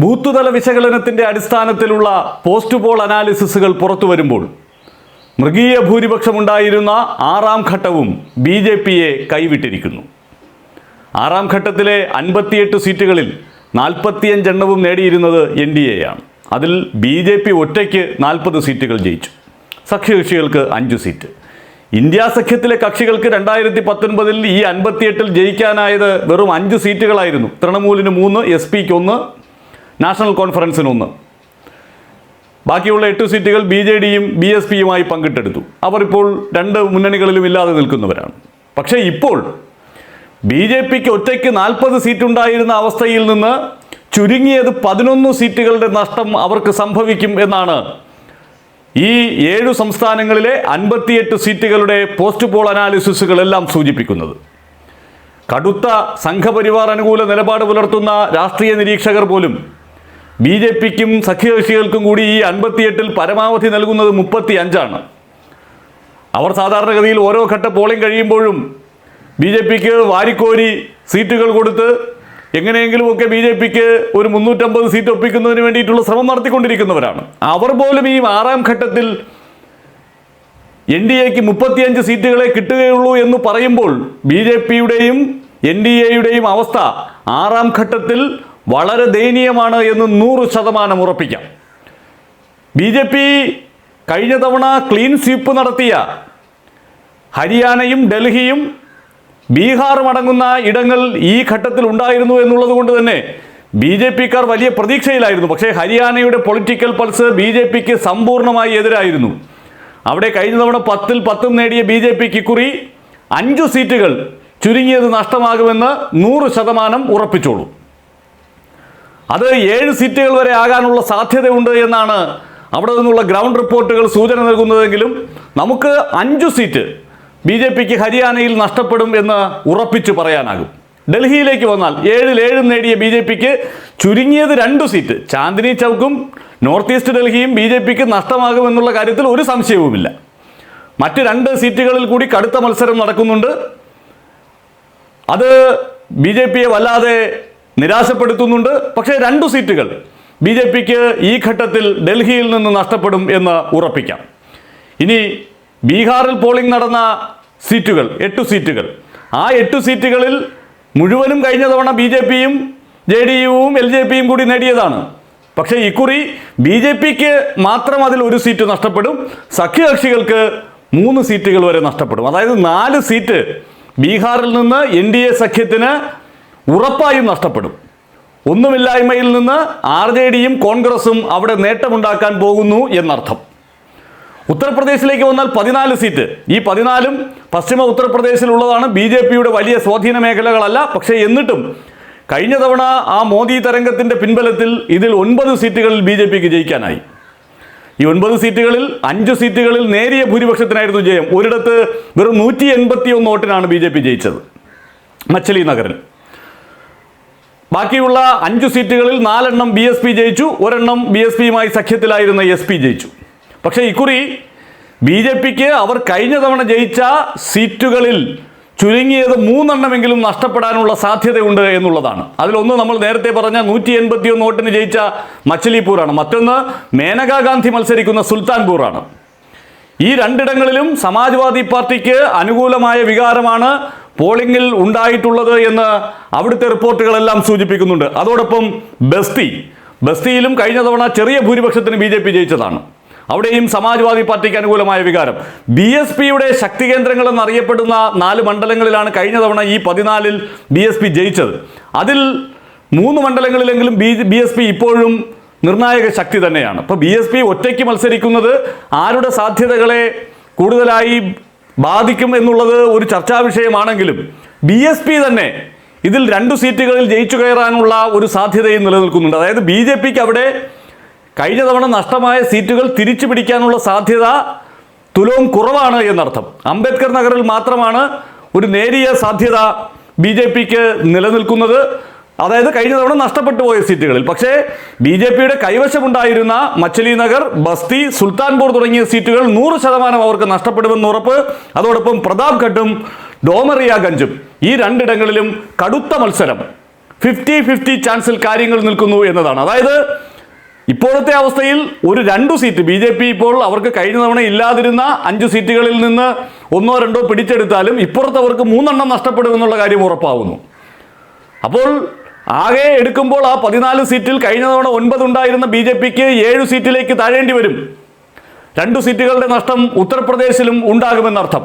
ബൂത്തുതല വിശകലനത്തിന്റെ അടിസ്ഥാനത്തിലുള്ള post poll അനാലിസിസുകൾ പുറത്തു വരുമ്പോൾ മൃഗീയ ഭൂരിപക്ഷമുണ്ടായിരുന്ന ആറാം ഘട്ടവും ബി ജെ പിയെ കൈവിട്ടിരിക്കുന്നു. ആറാം ഘട്ടത്തിലെ അൻപത്തിയെട്ട് സീറ്റുകളിൽ നാൽപ്പത്തിയഞ്ചെണ്ണവും നേടിയിരുന്നത് എൻ ഡി എ ആണ് അതിൽ ബി ജെ പി ഒറ്റയ്ക്ക് നാൽപ്പത് സീറ്റുകൾ ജയിച്ചു. സഖ്യകക്ഷികൾക്ക് അഞ്ച് സീറ്റ്. ഇന്ത്യ സഖ്യത്തിലെ കക്ഷികൾക്ക് രണ്ടായിരത്തി പത്തൊൻപതിൽ ഈ അൻപത്തിയെട്ടിൽ ജയിക്കാനായത് വെറും അഞ്ച് സീറ്റുകളായിരുന്നു. തൃണമൂലിന് മൂന്ന് എസ് പിക്ക് ഒന്ന് നാഷണൽ കോൺഫറൻസിനൊന്ന്. ബാക്കിയുള്ള എട്ട് സീറ്റുകൾ ബി ജെ ഡിയും ബി എസ് പിയുമായി പങ്കിട്ടെടുത്തു. അവർ ഇപ്പോൾ രണ്ട് മുന്നണികളിലും ഇല്ലാതെ നിൽക്കുന്നവരാണ്. പക്ഷേ ഇപ്പോൾ ബി ജെ പിക്ക് ഒറ്റയ്ക്ക് നാൽപ്പത് സീറ്റുണ്ടായിരുന്ന അവസ്ഥയിൽ നിന്ന് ചുരുങ്ങിയത് പതിനൊന്ന് സീറ്റുകളുടെ നഷ്ടം അവർക്ക് സംഭവിക്കും എന്നാണ് ഈ ഏഴ് സംസ്ഥാനങ്ങളിലെ അൻപത്തിയെട്ട് സീറ്റുകളുടെ പോസ്റ്റ് പോൾ അനാലിസിസുകളെല്ലാം സൂചിപ്പിക്കുന്നത്. കടുത്ത സംഘപരിവാർ അനുകൂല നിലപാട് പുലർത്തുന്ന രാഷ്ട്രീയ നിരീക്ഷകർ പോലും ബി ജെ പിക്കും സഖ്യകക്ഷികൾക്കും കൂടി ഈ അൻപത്തിയെട്ടിൽ പരമാവധി നൽകുന്നത് മുപ്പത്തി അഞ്ചാണ് അവർ സാധാരണഗതിയിൽ ഓരോ ഘട്ട പോളിംഗ് കഴിയുമ്പോഴും ബി ജെ പിക്ക് വാരിക്കോരി സീറ്റുകൾ കൊടുത്ത് എങ്ങനെയെങ്കിലുമൊക്കെ ബി ജെ പിക്ക് ഒരു മുന്നൂറ്റമ്പത് സീറ്റ് ഒപ്പിക്കുന്നതിന് വേണ്ടിയിട്ടുള്ള ശ്രമം നടത്തിക്കൊണ്ടിരിക്കുന്നവരാണ്. അവർ പോലും ഈ ആറാം ഘട്ടത്തിൽ എൻ ഡി എക്ക് മുപ്പത്തിയഞ്ച് സീറ്റുകളെ കിട്ടുകയുള്ളൂ എന്ന് പറയുമ്പോൾ ബി ജെ പിയുടെയും എൻ ഡി എയുടെയും അവസ്ഥ ആറാം ഘട്ടത്തിൽ വളരെ ദയനീയമാണ് എന്ന് നൂറ് ശതമാനം ഉറപ്പിക്കാം. ബി ജെ പി കഴിഞ്ഞ തവണ ക്ലീൻ സ്വീപ്പ് നടത്തിയ ഹരിയാനയും ഡൽഹിയും ബീഹാറും അടങ്ങുന്ന ഇടങ്ങൾ ഈ ഘട്ടത്തിൽ ഉണ്ടായിരുന്നു എന്നുള്ളത് കൊണ്ട് തന്നെ ബി ജെ പിക്കാർ വലിയ പ്രതീക്ഷയിലായിരുന്നു. പക്ഷേ ഹരിയാനയുടെ പൊളിറ്റിക്കൽ പൾസ് ബി ജെ പിക്ക് സമ്പൂർണമായി എതിരായിരുന്നു. അവിടെ കഴിഞ്ഞ തവണ പത്തിൽ പത്തും നേടിയ ബി ജെ പിക്ക് ഇക്കുറി അഞ്ചു സീറ്റുകൾ ചുരുങ്ങിയത് നഷ്ടമാകുമെന്ന് നൂറ് ശതമാനം ഉറപ്പിച്ചോളൂ. അത് ഏഴ് സീറ്റുകൾ വരെ ആകാനുള്ള സാധ്യതയുണ്ട് എന്നാണ് അവിടെ നിന്നുള്ള ഗ്രൗണ്ട് റിപ്പോർട്ടുകൾ സൂചന നൽകുന്നതെങ്കിലും നമുക്ക് അഞ്ചു സീറ്റ് ബി ജെ പിക്ക് ഹരിയാനയിൽ നഷ്ടപ്പെടും എന്ന് ഉറപ്പിച്ചു പറയാനാകും. ഡൽഹിയിലേക്ക് വന്നാൽ ഏഴിൽ ഏഴും നേടിയ ബി ജെ പിക്ക് ചുരുങ്ങിയത് രണ്ടു സീറ്റ്. ചാന്ദിനി ചൗക്കും നോർത്ത് ഈസ്റ്റ് ഡൽഹിയും ബി ജെ പിക്ക് നഷ്ടമാകുമെന്നുള്ള കാര്യത്തിൽ ഒരു സംശയവുമില്ല. മറ്റ് രണ്ട് സീറ്റുകളിൽ കൂടി കടുത്ത മത്സരം നടക്കുന്നുണ്ട്. അത് ബി ജെ പിയെ വല്ലാതെ നിരാശപ്പെടുത്തുന്നുണ്ട്. പക്ഷേ രണ്ടു സീറ്റുകൾ ബി ജെ പിക്ക് ഈ ഘട്ടത്തിൽ ഡൽഹിയിൽ നിന്ന് നഷ്ടപ്പെടും എന്ന് ഉറപ്പിക്കാം. ഇനി ബീഹാറിൽ പോളിംഗ് നടന്ന സീറ്റുകൾ എട്ട് സീറ്റുകൾ. ആ എട്ട് സീറ്റുകളിൽ മുഴുവനും കഴിഞ്ഞ തവണ ബി ജെ പിയും ജെ ഡി യുവും എൽ ജെ പിയും കൂടി നേടിയതാണ്. പക്ഷേ ഇക്കുറി ബി ജെ പിക്ക് മാത്രം അതിൽ ഒരു സീറ്റ് നഷ്ടപ്പെടും. സഖ്യകക്ഷികൾക്ക് മൂന്ന് സീറ്റുകൾ വരെ നഷ്ടപ്പെടും. അതായത് നാല് സീറ്റ് ബീഹാറിൽ നിന്ന് എൻ ഡി എ സഖ്യത്തിന് ഉറപ്പായും നഷ്ടപ്പെടും. ഒന്നുമില്ലായ്മയിൽ നിന്ന് ആർ ജെ ഡിയും കോൺഗ്രസും അവിടെ നേട്ടമുണ്ടാക്കാൻ പോകുന്നു എന്നർത്ഥം. ഉത്തർപ്രദേശിലേക്ക് വന്നാൽ പതിനാല് സീറ്റ്. ഈ പതിനാലും പശ്ചിമ ഉത്തർപ്രദേശിലുള്ളതാണ് ബി ജെ പിയുടെ വലിയ സ്വാധീന മേഖലകളല്ല. പക്ഷേ എന്നിട്ടും കഴിഞ്ഞ തവണ ആ മോദി തരംഗത്തിന്റെ പിൻബലത്തിൽ ഇതിൽ ഒൻപത് സീറ്റുകളിൽ ബി ജെ പിക്ക് ജയിക്കാനായി. ഈ ഒൻപത് സീറ്റുകളിൽ അഞ്ച് സീറ്റുകളിൽ നേരിയ ഭൂരിപക്ഷത്തിനായിരുന്നു ജയം. ഒരിടത്ത് വെറും നൂറ്റി എൺപത്തി ഒന്ന് വോട്ടിനാണ് ബി ജെ പി ജയിച്ചത്. മച്ചലി നഗറിൽ. ബാക്കിയുള്ള അഞ്ച് സീറ്റുകളിൽ നാലെണ്ണം ബി എസ് പി ജയിച്ചു ഒരെണ്ണം ബി എസ് പിയുമായി സഖ്യത്തിലായിരുന്ന എസ് പി ജയിച്ചു. പക്ഷേ ഇക്കുറി ബി ജെ പിക്ക് അവർ കഴിഞ്ഞ തവണ ജയിച്ച സീറ്റുകളിൽ ചുരുങ്ങിയത് മൂന്നെണ്ണമെങ്കിലും നഷ്ടപ്പെടാനുള്ള സാധ്യതയുണ്ട് എന്നുള്ളതാണ്. അതിലൊന്ന് നമ്മൾ നേരത്തെ പറഞ്ഞ നൂറ്റി എൺപത്തി ഒന്ന് വോട്ടിന് ജയിച്ച മച്ചലിപ്പൂരാണ്. മറ്റൊന്ന് മേനകാ ഗാന്ധി മത്സരിക്കുന്ന സുൽത്താൻപൂറാണ്. ഈ രണ്ടിടങ്ങളിലും സമാജ്വാദി പാർട്ടിക്ക് അനുകൂലമായ വികാരമാണ് പോളിംഗിൽ ഉണ്ടായിട്ടുള്ളത് എന്ന് അവിടുത്തെ റിപ്പോർട്ടുകളെല്ലാം സൂചിപ്പിക്കുന്നുണ്ട്. അതോടൊപ്പം ബസ്തി ബസ്തിയിലും കഴിഞ്ഞ തവണ ചെറിയ ഭൂരിപക്ഷത്തിന് ബി ജെ പി ജയിച്ചതാണ്. അവിടെയും സമാജ്വാദി പാർട്ടിക്ക് അനുകൂലമായ വികാരം. ബി എസ് പിയുടെ ശക്തി കേന്ദ്രങ്ങൾ എന്നറിയപ്പെടുന്ന നാല് മണ്ഡലങ്ങളിലാണ് കഴിഞ്ഞ തവണ ഈ പതിനാലിൽ ബി എസ് പി ജയിച്ചത്. അതിൽ മൂന്ന് മണ്ഡലങ്ങളിലെങ്കിലും ബി ബി എസ് പി ഇപ്പോഴും നിർണായക ശക്തി തന്നെയാണ്. അപ്പോൾ ബി എസ് പി ഒറ്റയ്ക്ക് മത്സരിക്കുന്നത് ആരുടെ സാധ്യതകളെ കൂടുതലായി ബാധിക്കും എന്നുള്ളത് ഒരു ചർച്ചാ വിഷയമാണെങ്കിലും ബി എസ് പി തന്നെ ഇതിൽ രണ്ടു സീറ്റുകളിൽ ജയിച്ചു കയറാനുള്ള ഒരു സാധ്യതയും നിലനിൽക്കുന്നുണ്ട്. അതായത് ബി ജെ പിക്ക് അവിടെ കഴിഞ്ഞ തവണ നഷ്ടമായ സീറ്റുകൾ തിരിച്ചു പിടിക്കാനുള്ള സാധ്യത തുലവും കുറവാണ് എന്നർത്ഥം. അംബേദ്കർ നഗറിൽ മാത്രമാണ് ഒരു നേരിയ സാധ്യത ബി ജെ പിക്ക് നിലനിൽക്കുന്നത്. അതായത് കഴിഞ്ഞ തവണ നഷ്ടപ്പെട്ടു പോയ സീറ്റുകളിൽ. പക്ഷേ ബി ജെ പിയുടെ കൈവശമുണ്ടായിരുന്ന മച്ചലി നഗർ ബസ്തി സുൽത്താൻപൂർ തുടങ്ങിയ സീറ്റുകൾ നൂറ് ശതമാനം അവർക്ക് നഷ്ടപ്പെടുമെന്ന് ഉറപ്പ്. അതോടൊപ്പം പ്രതാപ് ഘട്ടും ഡോമറിയ ഗഞ്ചും. ഈ രണ്ടിടങ്ങളിലും കടുത്ത മത്സരം. ഫിഫ്റ്റി ഫിഫ്റ്റി ചാൻസിൽ കാര്യങ്ങൾ നിൽക്കുന്നു എന്നതാണ്. അതായത് ഇപ്പോഴത്തെ അവസ്ഥയിൽ ഒരു രണ്ടു സീറ്റ് ബി ജെ പി ഇപ്പോൾ അവർക്ക് കഴിഞ്ഞ തവണ ഇല്ലാതിരുന്ന അഞ്ച് സീറ്റുകളിൽ നിന്ന് ഒന്നോ രണ്ടോ പിടിച്ചെടുത്താലും ഇപ്പുറത്ത് അവർക്ക് മൂന്നെണ്ണം നഷ്ടപ്പെടുമെന്നുള്ള കാര്യം ഉറപ്പാവുന്നു. അപ്പോൾ ആകെ എടുക്കുമ്പോൾ ആ പതിനാല് സീറ്റിൽ കഴിഞ്ഞ തവണ ഒൻപത് ഉണ്ടായിരുന്ന ബി ജെ പിക്ക് ഏഴ് സീറ്റിലേക്ക് താഴേണ്ടി വരും. രണ്ടു സീറ്റുകളുടെ നഷ്ടം ഉത്തർപ്രദേശിലും ഉണ്ടാകുമെന്നർത്ഥം.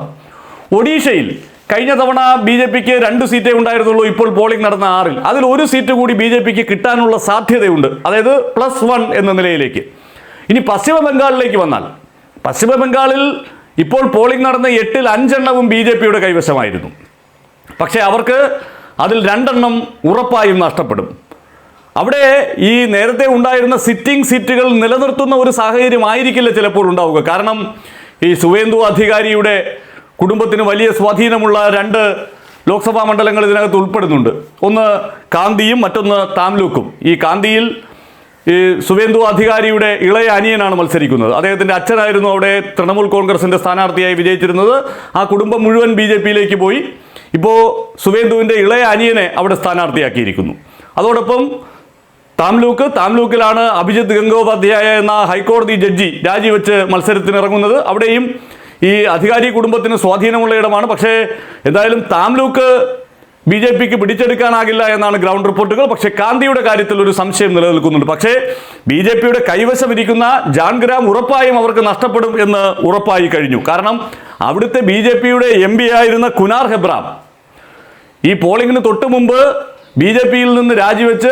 ഒഡീഷയിൽ കഴിഞ്ഞ തവണ ബി ജെ പിക്ക് രണ്ട് സീറ്റേ ഉണ്ടായിരുന്നുള്ളൂ ഇപ്പോൾ പോളിംഗ് നടന്ന ആറിൽ. അതിൽ ഒരു സീറ്റ് കൂടി ബി ജെ പിക്ക് കിട്ടാനുള്ള സാധ്യതയുണ്ട്. അതായത് പ്ലസ് വൺ എന്ന നിലയിലേക്ക്. ഇനി പശ്ചിമ ബംഗാളിലേക്ക് വന്നാൽ. പശ്ചിമ ബംഗാളിൽ ഇപ്പോൾ പോളിംഗ് നടന്ന എട്ടിൽ അഞ്ചെണ്ണവും ബി ജെ പിയുടെ കൈവശമായിരുന്നു. പക്ഷേ അവർക്ക് അതിൽ രണ്ടെണ്ണം ഉറപ്പായും നഷ്ടപ്പെടും. അവിടെ ഈ നേരത്തെ ഉണ്ടായിരുന്ന സിറ്റിംഗ് സീറ്റുകൾ നിലനിർത്തുന്ന ഒരു സാഹചര്യം ആയിരിക്കില്ല ചിലപ്പോൾ ഉണ്ടാവുക. കാരണം ഈ സുവേന്ദു അധികാരിയുടെ കുടുംബത്തിന് വലിയ സ്വാധീനമുള്ള രണ്ട് ലോക്സഭാ മണ്ഡലങ്ങൾ ഇതിനകത്ത് ഉൾപ്പെടുന്നുണ്ട്. ഒന്ന് കാന്തിയും മറ്റൊന്ന് താംലൂക്കും. ഈ കാന്തിയിൽ ഈ സുവേന്ദു അധികാരിയുടെ ഇളയ അനിയനാണ് മത്സരിക്കുന്നത്. അദ്ദേഹത്തിന്റെ അച്ഛനായിരുന്നു അവിടെ തൃണമൂൽ കോൺഗ്രസിന്റെ സ്ഥാനാർത്ഥിയായി വിജയിച്ചിരുന്നത്. ആ കുടുംബം മുഴുവൻ ബി ജെ പിയിലേക്ക് പോയി. ഇപ്പോൾ സുവേന്ദുവിന്റെ ഇളയ അനിയനെ അവിടെ സ്ഥാനാർത്ഥിയാക്കിയിരിക്കുന്നു. അതോടൊപ്പം താംലൂക്ക് താംലൂക്കിലാണ് അഭിജിത്ത് ഗംഗോപാധ്യായ എന്ന ഹൈക്കോടതി ജഡ്ജി രാജിവെച്ച് മത്സരത്തിനിറങ്ങുന്നത്. അവിടെയും ഈ അധികാരി കുടുംബത്തിന് സ്വാധീനമുള്ള ഇടമാണ്. പക്ഷേ എന്തായാലും താംലൂക്ക് ബി ജെ പിക്ക് പിടിച്ചെടുക്കാനാകില്ല എന്നാണ് ഗ്രൗണ്ട് റിപ്പോർട്ടുകൾ. പക്ഷേ കാന്തിയുടെ കാര്യത്തിൽ ഒരു സംശയം നിലനിൽക്കുന്നുണ്ട്. പക്ഷേ ബി ജെ പിയുടെ കൈവശം ഇരിക്കുന്ന ജാൻഗ്രാം ഉറപ്പായും അവർക്ക് നഷ്ടപ്പെടും എന്ന് ഉറപ്പായി കഴിഞ്ഞു. കാരണം അവിടുത്തെ ബി ജെ പിയുടെ എം പി ആയിരുന്ന കുനാർ ഹെബ്രാം ഈ പോളിംഗിന് തൊട്ട് മുമ്പ് ബി ജെ പിയിൽ നിന്ന് രാജിവെച്ച്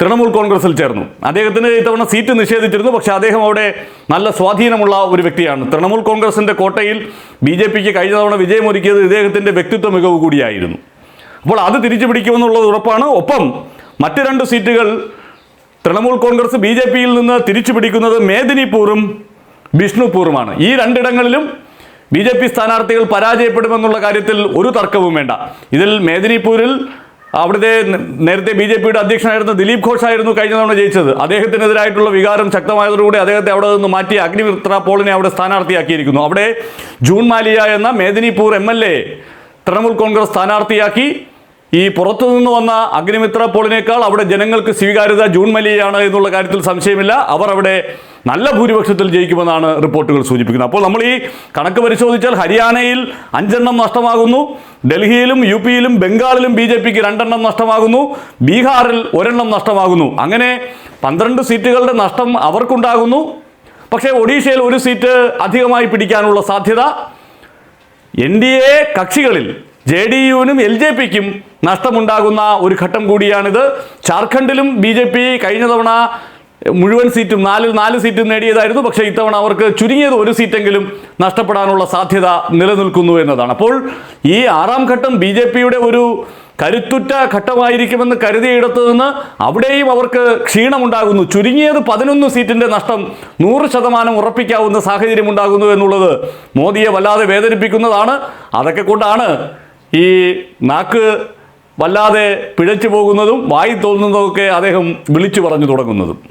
തൃണമൂൽ കോൺഗ്രസിൽ ചേർന്നു. അദ്ദേഹത്തിന് ഇത്തവണ സീറ്റ് നിഷേധിച്ചിരുന്നു. പക്ഷേ അദ്ദേഹം അവിടെ നല്ല സ്വാധീനമുള്ള ഒരു വ്യക്തിയാണ്. തൃണമൂൽ കോൺഗ്രസിന്റെ കോട്ടയിൽ ബി ജെ പിക്ക് കഴിഞ്ഞ തവണ വിജയമൊരുക്കിയത് ഇദ്ദേഹത്തിന്റെ വ്യക്തിത്വ മികവ് കൂടിയായിരുന്നു. അപ്പോൾ അത് തിരിച്ചു പിടിക്കുമെന്നുള്ളത് ഉറപ്പാണ്. ഒപ്പം മറ്റ് രണ്ട് സീറ്റുകൾ തൃണമൂൽ കോൺഗ്രസ് ബി ജെ പിയിൽ നിന്ന് തിരിച്ചു പിടിക്കുന്നത് മേദിനിപൂറും ബിഷ്ണുപൂറുമാണ് ഈ രണ്ടിടങ്ങളിലും ബി ജെ പി സ്ഥാനാർത്ഥികൾ പരാജയപ്പെടുമെന്നുള്ള കാര്യത്തിൽ ഒരു തർക്കവും വേണ്ട. ഇതിൽ മേദിനിപൂരിൽ അവിടുത്തെ നേരത്തെ ബി ജെ പിയുടെ അധ്യക്ഷനായിരുന്ന ദിലീപ് ഘോഷ് ആയിരുന്നു കഴിഞ്ഞ തവണ ജയിച്ചത്. അദ്ദേഹത്തിനെതിരായിട്ടുള്ള വികാരം ശക്തമായതോടുകൂടി അദ്ദേഹത്തെ അവിടെ നിന്ന് മാറ്റി അഗ്നിമിത്ര പോളിനെ അവിടെ സ്ഥാനാർത്ഥിയാക്കിയിരിക്കുന്നു. അവിടെ ജൂൺ മാലിയ എന്ന Medinipur M L A Trinamool Congress സ്ഥാനാർത്ഥിയാക്കി ഈ പുറത്തു നിന്ന് വന്ന അഗ്നിമിത്ര പോളിനേക്കാൾ അവിടെ ജനങ്ങൾക്ക് സ്വീകാര്യത ജൂൺ മലിയാണ് എന്നുള്ള കാര്യത്തിൽ സംശയമില്ല. അവർ അവിടെ നല്ല ഭൂരിപക്ഷത്തിൽ ജയിക്കുമെന്നാണ് റിപ്പോർട്ടുകൾ സൂചിപ്പിക്കുന്നത്. അപ്പോൾ നമ്മൾ ഈ കണക്ക് പരിശോധിച്ചാൽ ഹരിയാനയിൽ അഞ്ചെണ്ണം നഷ്ടമാകുന്നു. ഡൽഹിയിലും യു പിയിലും ബംഗാളിലും ബി ജെ പിക്ക് രണ്ടെണ്ണം നഷ്ടമാകുന്നു. ബീഹാറിൽ ഒരെണ്ണം നഷ്ടമാകുന്നു. അങ്ങനെ പന്ത്രണ്ട് സീറ്റുകളുടെ നഷ്ടം അവർക്കുണ്ടാകുന്നു. പക്ഷേ ഒഡീഷയിൽ ഒരു സീറ്റ് അധികമായി പിടിക്കാനുള്ള സാധ്യത. എൻ ഡി എ കക്ഷികളിൽ ജെ ഡി യുവിനും എൽ ജെ പിക്കും നഷ്ടമുണ്ടാകുന്ന ഒരു ഘട്ടം കൂടിയാണിത്. ജാർഖണ്ഡിലും ബി ജെ പി കഴിഞ്ഞ തവണ മുഴുവൻ സീറ്റും നാലിൽ നാല് സീറ്റും നേടിയതായിരുന്നു. പക്ഷേ ഇത്തവണ അവർക്ക് ചുരുങ്ങിയത് ഒരു സീറ്റെങ്കിലും നഷ്ടപ്പെടാനുള്ള സാധ്യത നിലനിൽക്കുന്നു എന്നതാണ്. അപ്പോൾ ഈ ആറാം ഘട്ടം ബി ജെ പിയുടെ ഒരു കരുത്തുറ്റ ഘട്ടമായിരിക്കുമെന്ന് കരുതിയിടത്തു നിന്ന് അവിടെയും അവർക്ക് ക്ഷീണമുണ്ടാകുന്നു. ചുരുങ്ങിയത് പതിനൊന്ന് സീറ്റിന്റെ നഷ്ടം നൂറ് ശതമാനം ഉറപ്പിക്കാവുന്ന സാഹചര്യം ഉണ്ടാകുന്നു എന്നുള്ളത് മോദിയെ വല്ലാതെ വേദനിപ്പിക്കുന്നതാണ്. അതൊക്കെ കൊണ്ടാണ് ഈ നാക്ക് വല്ലാതെ പിഴച്ചു പോകുന്നതും വായി തോന്നുന്നതൊക്കെ അദ്ദേഹം വിളിച്ചു പറഞ്ഞു തുടങ്ങുന്നതും.